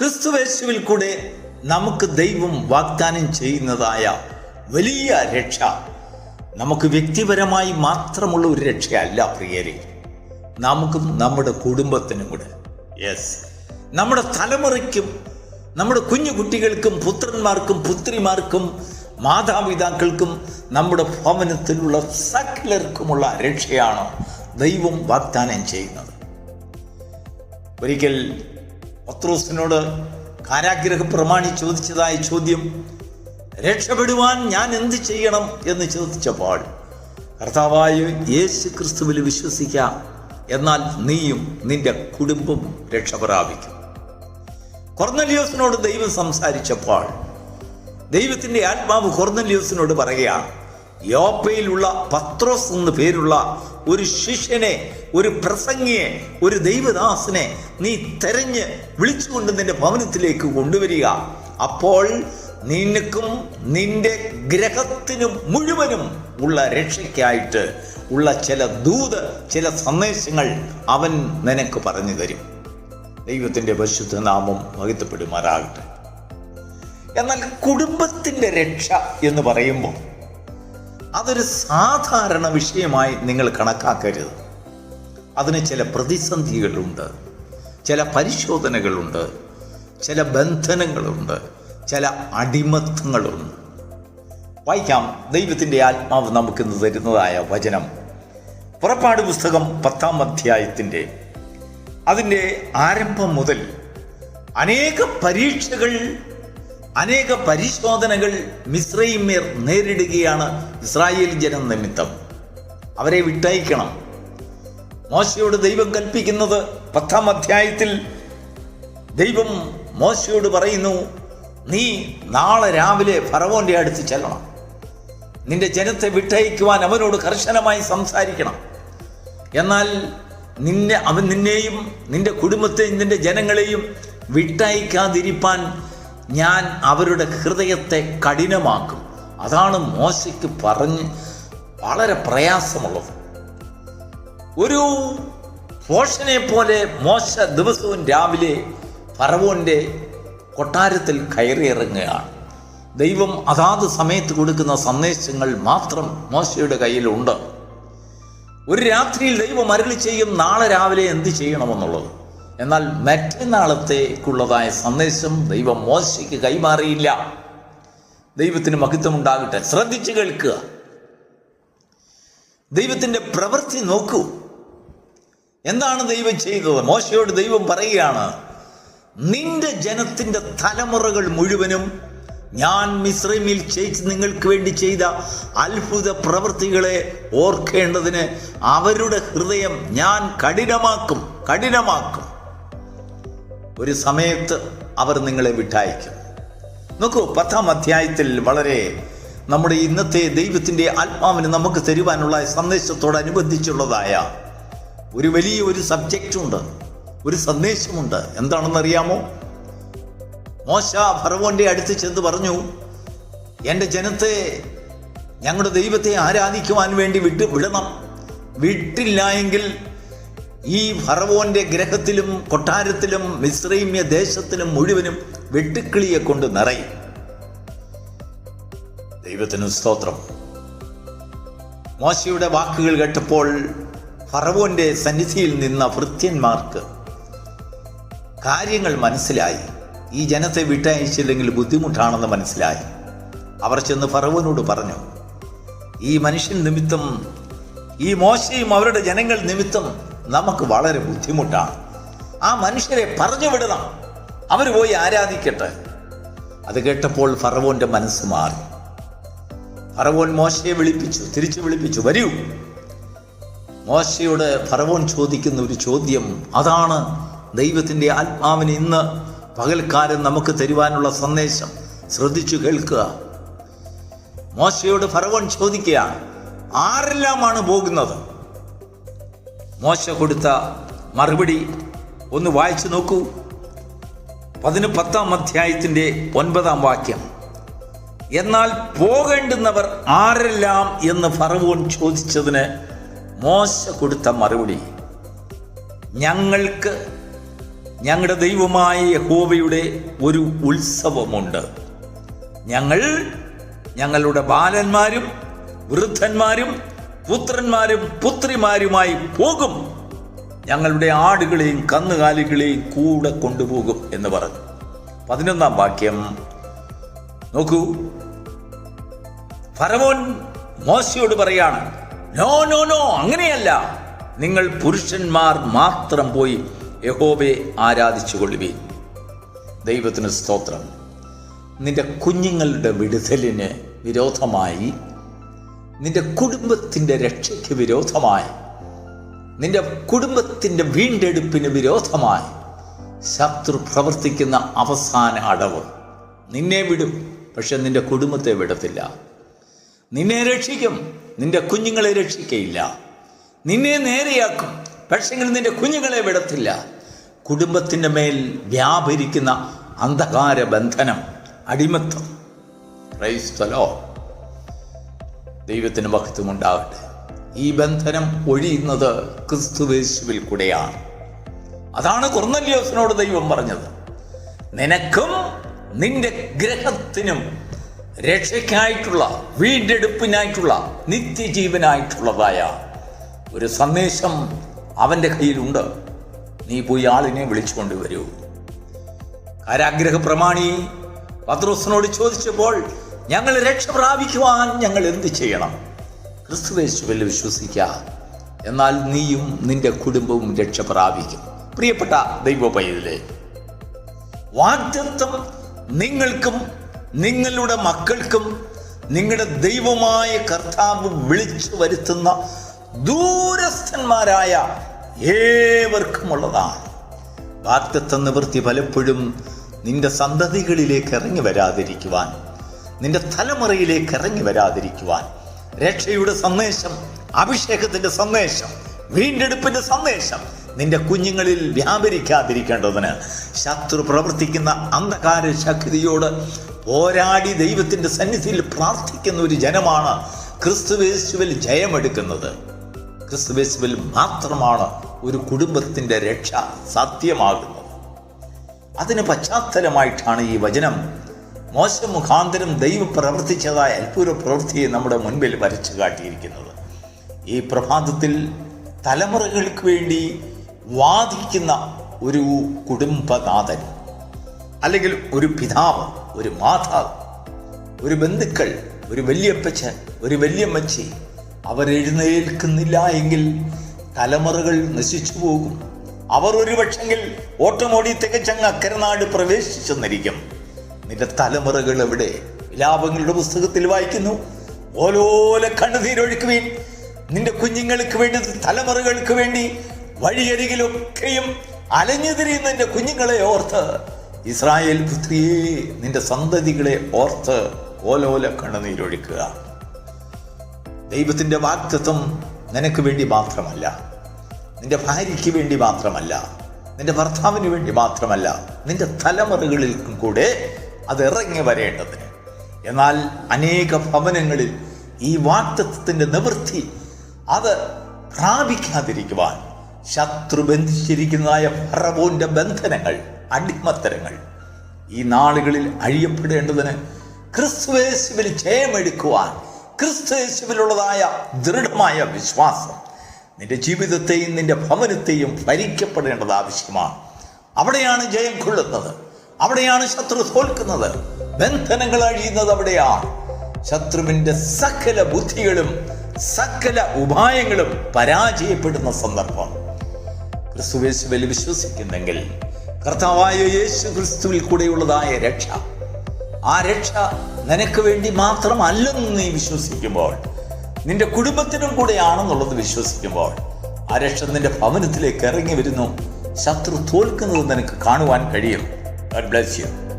ക്രിസ്തുവേശുവിൽ കൂടെ നമുക്ക് ദൈവം വാഗ്ദാനം ചെയ്യുന്നതായ വലിയ രക്ഷ. നമുക്ക് വ്യക്തിപരമായി മാത്രമുള്ള ഒരു രക്ഷയല്ല പ്രിയരെ. നമുക്കും നമ്മുടെ കുടുംബത്തിനും കൂടെ. യെസ് നമ്മുടെ തലമുറയ്ക്കും നമ്മുടെ കുഞ്ഞു കുട്ടികൾക്കും പുത്രന്മാർക്കും പുത്രിമാർക്കും മാതാപിതാക്കൾക്കും നമ്മുടെ ഭവനത്തിലുള്ള സകലർക്കുമുള്ള രക്ഷയാണ് ദൈവം വാഗ്ദാനം ചെയ്യുന്നത്. ഒരിക്കൽ പത്രോസിനോട് കാരാഗ്രഹ പ്രമാണി ചോദിച്ചതായ ചോദ്യം രക്ഷപ്പെടുവാൻ ഞാൻ എന്ത് ചെയ്യണം എന്ന് ചോദിച്ചപ്പോൾ കർത്താവായ യേശു ക്രിസ്തുവിൽ വിശ്വസിക്കാം എന്നാൽ നീയും നിന്റെ കുടുംബവും രക്ഷ പ്രാപിക്കും. കൊർന്നലിയോസിനോട് ദൈവം സംസാരിച്ചപ്പോൾ ദൈവത്തിന്റെ ആത്മാവ് കൊർന്നലിയോസിനോട് പറയുകയാണ് യോപ്പയിലുള്ള പത്രോസ് എന്ന് പേരുള്ള ഒരു ശിഷ്യനെ ഒരു പ്രസംഗിയെ ഒരു ദൈവദാസനെ നീ തെരഞ്ഞ് വിളിച്ചുകൊണ്ട് നിന്റെ ഭവനത്തിലേക്ക് കൊണ്ടുവരിക. അപ്പോൾ നിനക്കും നിന്റെ ഗ്രഹത്തിനും മുഴുവനും ഉള്ള രക്ഷയ്ക്കായിട്ട് ഉള്ള ചില ദൂത് ചില സന്ദേശങ്ങൾ അവൻ നിനക്ക് പറഞ്ഞു തരും. ദൈവത്തിന്റെ പരിശുദ്ധ നാമം വഹിത്തപ്പെടുമാറാകട്ടെ എന്നാൽ കുടുംബത്തിന്റെ രക്ഷ എന്ന് പറയുമ്പോൾ അതൊരു സാധാരണ വിഷയമായി നിങ്ങൾ കണക്കാക്കരുത്. അതിന് ചില പ്രതിസന്ധികളുണ്ട് ചില പരിശോധനകളുണ്ട് ചില ബന്ധനങ്ങളുണ്ട് ചില അടിമത്തങ്ങളുണ്ട്. വായിക്കാം ദൈവത്തിന്റെ ആത്മാവ് നമുക്കിന്ന് തരുന്നതായ വചനം. പുറപ്പാട് പുസ്തകം പത്താം അധ്യായത്തിന്റെ അതിന്റെ ആരംഭം മുതൽ അനേക പരീക്ഷകൾ അനേക പരിശോധനകൾ മിശ്രൈമ്യർ നേരിടുകയാണ് ഇസ്രായേൽ ജനം നിമിത്തം. അവരെ വിട്ടയക്കണം. മോശയോട് ദൈവം കൽപ്പിക്കുന്നത് പത്താം അധ്യായത്തിൽ ദൈവം മോശയോട് പറയുന്നു നീ നാളെ രാവിലെ ഫറവോന്റെ അടുത്ത് ചെല്ലണം. നിന്റെ ജനത്തെ വിട്ടയക്കുവാൻ അവനോട് കർശനമായി സംസാരിക്കണം. എന്നാൽ നിന്നെ അവൻ നിന്നെയും നിന്റെ കുടുംബത്തെയും നിന്റെ ജനങ്ങളെയും വിട്ടയക്കാതിരിപ്പാൻ ഞാൻ അവരുടെ ഹൃദയത്തെ കഠിനമാക്കും. അതാണ് മോശയ്ക്ക് പറഞ്ഞ് വളരെ പ്രയാസമുള്ളത്. ഒരു പോഷനെ പോലെ മോശ ദിവസവും രാവിലെ ഫറവോന്റെ കൊട്ടാരത്തിൽ കയറിയിറങ്ങുകയാണ്. ദൈവം അതാത് സമയത്ത് കൊടുക്കുന്ന സന്ദേശങ്ങൾ മാത്രം മോശയുടെ കയ്യിലുണ്ട്. ഒരു രാത്രിയിൽ ദൈവം അരളി ചെയ്യും നാളെ രാവിലെ എന്ത് ചെയ്യണമെന്നുള്ളത്? എന്നാൽ മറ്റന്നാളത്തേക്കുള്ളതായ സന്ദേശം ദൈവം മോശയ്ക്ക് കൈമാറിയില്ല. ദൈവത്തിന് മഹത്വം ഉണ്ടാകട്ടെ ശ്രദ്ധിച്ചു കേൾക്കുക. ദൈവത്തിന്റെ പ്രവൃത്തി നോക്കൂ. എന്താണ് ദൈവം ചെയ്തത്? മോശയോട് ദൈവം പറയുകയാണ് നിന്റെ ജനത്തിന്റെ തലമുറകൾ മുഴുവനും ഞാൻ മിശ്രമിൽ ചേച്ച് നിങ്ങൾക്ക് വേണ്ടി ചെയ്ത അത്ഭുത പ്രവൃത്തികളെ ഓർക്കേണ്ടതിന് അവരുടെ ഹൃദയം ഞാൻ കഠിനമാക്കും കഠിനമാക്കും. ഒരു സമയത്ത് അവർ നിങ്ങളെ വിട്ടയക്കും. നോക്കൂ പത്താം അധ്യായത്തിൽ വളരെ നമ്മുടെ ഇന്നത്തെ ദൈവത്തിന്റെ ആത്മാവിന് നമുക്ക് തരുവാനുള്ള സന്ദേശത്തോടനുബന്ധിച്ചുള്ളതായ ഒരു വലിയ ഒരു സബ്ജക്റ്റ് ഉണ്ട് ഒരു സന്ദേശമുണ്ട്. എന്താണെന്നറിയാമോ? മോശ ഫറവോന്റെ അടുത്ത് ചെന്ന് പറഞ്ഞു എന്റെ ജനത്തെ ഞങ്ങളുടെ ദൈവത്തെ ആരാധിക്കുവാൻ വേണ്ടി വിട്ട് വിടണം. വിട്ടില്ല എങ്കിൽ ഈ ഫറവോന്റെ ഗ്രഹത്തിലും കൊട്ടാരത്തിലും മിശ്രൈമ്യ ദേശത്തിലും മുഴുവനും വെട്ടുക്കിളിയെ കൊണ്ട് നിറയും. ദൈവത്തിന് സ്തോത്രം. മോശയുടെ വാക്കുകൾ കേട്ടപ്പോൾ ഫറവോന്റെ സന്നിധിയിൽ നിന്ന ഭൃത്യന്മാർക്ക് കാര്യങ്ങൾ മനസ്സിലായി. ഈ ജനത്തെ വിട്ടയച്ചില്ലെങ്കിൽ ബുദ്ധിമുട്ടാണെന്ന് മനസ്സിലായി. അവർ ചെന്ന് ഫറവോനോട് പറഞ്ഞു ഈ മനുഷ്യൻ നിമിത്തം ഈ മോശയും അവരുടെ ജനങ്ങൾ നിമിത്തം നമുക്ക് വളരെ ബുദ്ധിമുട്ടാണ്. ആ മനുഷ്യരെ പറഞ്ഞു വിടണം അവർ പോയി ആരാധിക്കട്ടെ. അത് കേട്ടപ്പോൾ ഫറവോന്റെ മനസ്സ് മാറി. ഫറവോൻ മോശയെ വിളിപ്പിച്ചു തിരിച്ചു വിളിപ്പിച്ചു വരൂ. മോശയോട് ഫറവോൻ ചോദിക്കുന്ന ഒരു ചോദ്യം അതാണ് ദൈവത്തിന്റെ ആത്മാവിന് ഇന്ന് പകൽക്കാരൻ നമുക്ക് തരുവാനുള്ള സന്ദേശം. ശ്രദ്ധിച്ചു കേൾക്കുക. മോശയോട് ഫറവോൻ ചോദിക്കുകയാണ് ആരെല്ലാമാണ് പോകുന്നത്? മോശ കൊടുത്ത മറുപടി ഒന്ന് വായിച്ചു നോക്കൂ. പതിന് പത്താം അധ്യായത്തിന്റെ ഒൻപതാം വാക്യം. എന്നാൽ പോകേണ്ടുന്നവർ ആരെല്ലാം എന്ന് ഫറവോൻ ചോദിച്ചതിന് മോശ കൊടുത്ത മറുപടി. ഞങ്ങൾക്ക് ഞങ്ങളുടെ ദൈവമായ യഹോവയുടെ ഒരു ഉത്സവമുണ്ട്. ഞങ്ങൾ ഞങ്ങളുടെ ബാലന്മാരും വൃദ്ധന്മാരും പുത്രന്മാരും പുത്രിമാരുമായി പോകും. ഞങ്ങളുടെ ആടുകളെയും കന്നുകാലികളെയും കൂടെ കൊണ്ടുപോകും എന്ന് പറഞ്ഞു. പതിനൊന്നാം വാക്യം. നോക്കൂ. ഫറവോൻ മോശയോട് പറയാണ് നോ നോ നോ അങ്ങനെയല്ല. നിങ്ങൾ പുരുഷന്മാർ മാത്രം പോയി യഹോബെ ആരാധിച്ചു കൊള്ളുവീൻ ദൈവത്തിന് സ്തോത്രം. നിന്റെ കുഞ്ഞുങ്ങളുടെ വിടുതലിന് വിരോധമായി നിന്റെ കുടുംബത്തിന്റെ രക്ഷയ്ക്ക് വിരോധമായി. നിന്റെ കുടുംബത്തിന്റെ വീണ്ടെടുപ്പിന് വിരോധമായി. ശത്രു പ്രവർത്തിക്കുന്ന അവസാന അടവ്. നിന്നെ വിടും പക്ഷെ നിന്റെ കുടുംബത്തെ വിടത്തില്ല. നിന്നെ രക്ഷിക്കും നിന്റെ കുഞ്ഞുങ്ങളെ രക്ഷിക്കയില്ല. നിന്നെ നേരെയാക്കും പക്ഷെങ്കിൽ നിന്റെ കുഞ്ഞുങ്ങളെ വിടത്തില്ല. കുടുംബത്തിന്റെ മേൽ വ്യാപരിക്കുന്ന അന്ധകാര ബന്ധനം അടിമത്തം ക്രൈസ്തലോ ദൈവത്തിന് മഹത്വമുണ്ടാകട്ടെ. ഈ ബന്ധനം ഒഴിയുന്നത് ക്രിസ്തുവേശുവിൽ കൂടെയാണ്. അതാണ് കുറന്നല്യോസിനോട് ദൈവം പറഞ്ഞത്. നിനക്കും നിന്റെ ഗ്രഹത്തിനും രക്ഷയ്ക്കായിട്ടുള്ള വീണ്ടെടുപ്പിനായിട്ടുള്ള നിത്യജീവനായിട്ടുള്ളതായ ഒരു സന്ദേശം അവന്റെ കയ്യിലുണ്ട്. നീ പോയി ആളിനെ വിളിച്ചുകൊണ്ട് വരൂ. കാരാഗ്രഹ പ്രമാണി പത്രോസിനോട് ചോദിച്ചപ്പോൾ ഞങ്ങൾ രക്ഷ പ്രാപിക്കുവാൻ ഞങ്ങൾ എന്ത് ചെയ്യണം? ക്രിസ്തുവേശുവിൽ വിശ്വസിക്കുക എന്നാൽ നീയും നിന്റെ കുടുംബവും രക്ഷ പ്രാപിക്കും. പ്രിയപ്പെട്ട ദൈവ പൈതലെ വാഗ്ദത്വം നിങ്ങൾക്കും നിങ്ങളുടെ മക്കൾക്കും നിങ്ങളുടെ ദൈവമായ കർത്താവ് വിളിച്ചു വരുത്തുന്ന ദൂരസ്ഥന്മാരായ ഏവർക്കുമുള്ളതാണ്. വാഗ്ദത്വ നിവൃത്തി പലപ്പോഴും നിന്റെ സന്തതികളിലേക്ക് ഇറങ്ങി വരാതിരിക്കുവാൻ നിന്റെ തലമുറയിലേക്ക് ഇറങ്ങി വരാതിരിക്കുവാൻ. രക്ഷയുടെ സന്ദേശം അഭിഷേകത്തിന്റെ സന്ദേശം വീണ്ടെടുപ്പിന്റെ സന്ദേശം നിന്റെ കുഞ്ഞുങ്ങളിൽ വ്യാപരിക്കാതിരിക്കേണ്ടതിന്. ശത്രു പ്രവർത്തിക്കുന്ന അന്ധകാര ശക്തിയോട് പോരാടി ദൈവത്തിന്റെ സന്നിധിയിൽ പ്രാർത്ഥിക്കുന്ന ഒരു ജനമാണ് ക്രിസ്തുവേശുവിൽ ജയമെടുക്കുന്നത്. ക്രിസ്തുവേശുവിൽ മാത്രമാണ് ഒരു കുടുംബത്തിന്റെ രക്ഷ സത്യമാകുന്നത് അതിന് പശ്ചാത്തലമായിട്ടാണ് ഈ വചനം മോശ മുഖാന്തരം ദൈവം പ്രവർത്തിച്ചതായ അത്ഭുത പ്രവൃത്തിയെ നമ്മുടെ മുൻപിൽ വരച്ചു കാട്ടിയിരിക്കുന്നത്. ഈ പ്രഭാതത്തിൽ തലമുറകൾക്ക് വേണ്ടി വാദിക്കുന്ന ഒരു കുടുംബനാഥൻ അല്ലെങ്കിൽ ഒരു പിതാവ് ഒരു മാതാവ് ഒരു ബന്ധുക്കൾ ഒരു വല്യപ്പച്ചൻ ഒരു വല്യമ്മച്ചി അവരെഴുന്നേൽക്കുന്നില്ല എങ്കിൽ തലമുറകൾ നശിച്ചു പോകും. അവർ ഒരു പക്ഷെങ്കിൽ ഓട്ടമോടി തികച്ചങ്ങ് അക്കരനാട് പ്രവേശിച്ചെന്നിരിക്കും നിന്റെ തലമുറകൾ എവിടെ? വിലാപങ്ങളുടെ പുസ്തകത്തിൽ വായിക്കുന്നു. ഓലോല കണ്ണുനീരൊഴുക്കുവീൻ. നിന്റെ കുഞ്ഞുങ്ങൾക്ക് വേണ്ടി തലമുറകൾക്ക് വേണ്ടി വഴിയരികിലൊക്കെയും അലഞ്ഞു തിരിയുന്ന നിന്റെ കുഞ്ഞുങ്ങളെ ഓർത്ത് ഇസ്രായേൽ പുത്രിയെ നിന്റെ സന്തതികളെ ഓർത്ത് ഓലോല കണ്ണുനീരൊഴുക്കുക. ദൈവത്തിന്റെ വാക്തത്വം നിനക്ക് വേണ്ടി മാത്രമല്ല. നിന്റെ ഭാര്യയ്ക്ക് വേണ്ടി മാത്രമല്ല. നിന്റെ ഭർത്താവിന് വേണ്ടി മാത്രമല്ല. നിന്റെ തലമുറകളിൽക്കും കൂടെ അത് ഇറങ്ങി വരേണ്ടതിന് എന്നാൽ അനേക ഭവനങ്ങളിൽ ഈ വാക്തത്വത്തിന്റെ നിവൃത്തി അത് പ്രാപിക്കാതിരിക്കുവാൻ ശത്രു ബന്ധിച്ചിരിക്കുന്നതായ ഫറവോന്റെ ബന്ധനങ്ങൾ അടിമത്തരങ്ങൾ ഈ നാളുകളിൽ അഴിയപ്പെടേണ്ടതിന് ക്രിസ്തുവേശുവിൽ ജയമെടുക്കുവാൻ ക്രിസ്തുവേശുവിലുള്ളതായ ദൃഢമായ വിശ്വാസം നിന്റെ ജീവിതത്തെയും നിന്റെ ഭവനത്തെയും ഭരിക്കപ്പെടേണ്ടത് ആവശ്യമാണ്. അവിടെയാണ് ജയം കൊള്ളുന്നത്. അവിടെയാണ് ശത്രു തോൽക്കുന്നത്. ബന്ധനങ്ങൾ അഴിയുന്നത് അവിടെയാണ്. ശത്രുവിന്റെ സകല ബുദ്ധികളും സകല ഉപായങ്ങളും പരാജയപ്പെടുന്ന സന്ദർഭം ക്രിസ്തുവേശുവിൽ വിശ്വസിക്കുന്നെങ്കിൽ കർത്താവായ യേശു ക്രിസ്തുവിൽ കൂടെയുള്ളതായ രക്ഷ ആ രക്ഷ നിനക്ക് വേണ്ടി മാത്രമല്ലെന്ന് നീ വിശ്വസിക്കുമ്പോൾ നിന്റെ കുടുംബത്തിനും കൂടെയാണെന്നുള്ളത് വിശ്വസിക്കുമ്പോൾ ആ രക്ഷ നിന്റെ ഭവനത്തിലേക്ക് ഇറങ്ങി വരുന്നു. ശത്രു തോൽക്കുന്നത് നിനക്ക് കാണുവാൻ കഴിയും. God bless you.